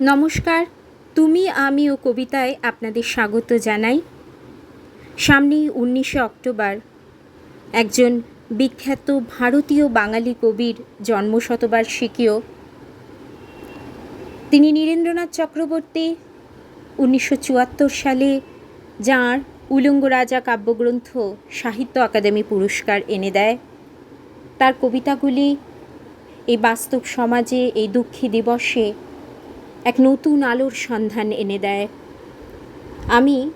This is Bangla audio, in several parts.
নমস্কার, তুমি, আমি ও কবিতায় আপনাদের স্বাগত জানাই। সামনেই উনিশে অক্টোবর, একজন বিখ্যাত ভারতীয় বাঙালি কবির জন্মশতবার্ষিকীও। তিনি নীরেন্দ্রনাথ চক্রবর্তী উনিশশো চুয়াত্তর সালে, যাঁর উলঙ্গ রাজা কাব্যগ্রন্থ সাহিত্য আকাদেমি পুরস্কার এনে দেয়। তার কবিতাগুলি এই বাস্তব সমাজে এই দুঃখী দিবসে এক নতুন আলোর সন্ধান এনে দেয়। আমি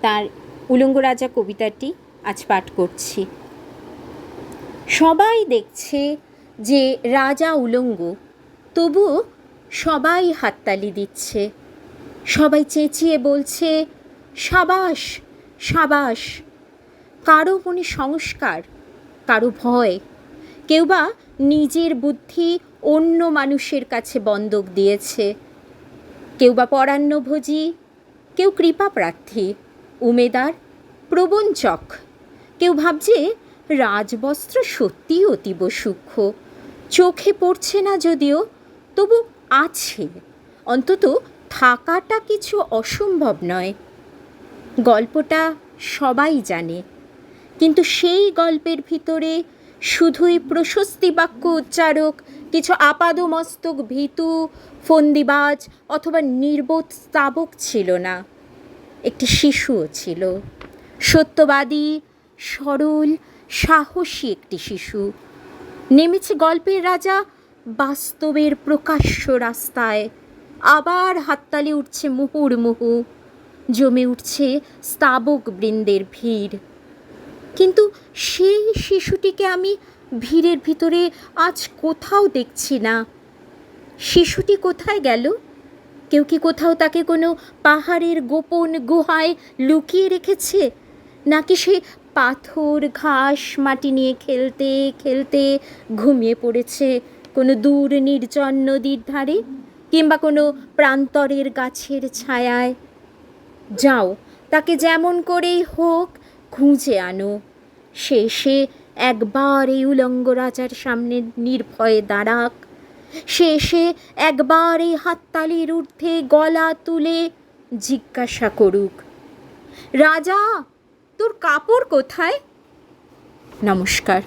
তার উলঙ্গ রাজা কবিতাটি আজ পাঠ করছি। সবাই দেখছে যে রাজা উলঙ্গ তবু সবাই হাততালি দিচ্ছে। সবাই চেঁচিয়ে বলছে, সাবাস সাবাস। কারও মনে সংস্কার, কারও ভয়। কেউ বা নিজের বুদ্ধি অন্য মানুষের কাছে বন্দক দিয়েছে। কেউ বা পরান্নভোজী কেউ কৃপা প্রার্থী, উমেদার প্রবঞ্চক কেউ ভাবছে রাজবস্ত্র সত্যিই অতীব সূক্ষ্ম। চোখে পড়ছে না যদিও, তবু আছে। অন্তত থাকাটা কিছু অসম্ভব নয়। গল্পটা সবাই জানে। কিন্তু সেই গল্পের ভিতরে শুধুই প্রশস্তি বাক্য উচ্চারক কিছু আপাদমস্তক, ভীতু, ফন্দিবাজ অথবা নির্বোধ স্তাবক ছিল না, একটি শিশুও ছিল। সত্যবাদী, সরল, সাহসী একটি শিশু। নেমেছে গল্পের রাজা, বাস্তবের প্রকাশ্য রাস্তায়। আবার হাততালি উঠছে মুহুর্মুহু জমে উঠছে স্তাবক বৃন্দের ভিড়। কিন্তু সেই শিশুটিকে আমি ভিড়ের ভিতরে আজ কোথাও দেখছি না। শিশুটি কোথায় গেল? কেউ কি কোথাও তাকে কোনো পাহাড়ের গোপন গুহায় লুকিয়ে রেখেছে? নাকি সে পাথর, ঘাস, মাটি নিয়ে খেলতে খেলতে ঘুমিয়ে পড়েছে কোনো দূর নির্জন নদীর ধারে কিংবা কোনো প্রান্তরের গাছের ছায়ায়? যাও, তাকে যেমন করেই হোক খুঁজে আনো। সে সে একবার এই উলঙ্গ রাজার সামনে নির্ভয়ে দাঁড়াক। সে এসে একবার এই হাততালির ঊর্ধ্বে গলা তুলে জিজ্ঞাসা করুক, রাজা, তোর কাপড় কোথায়? নমস্কার।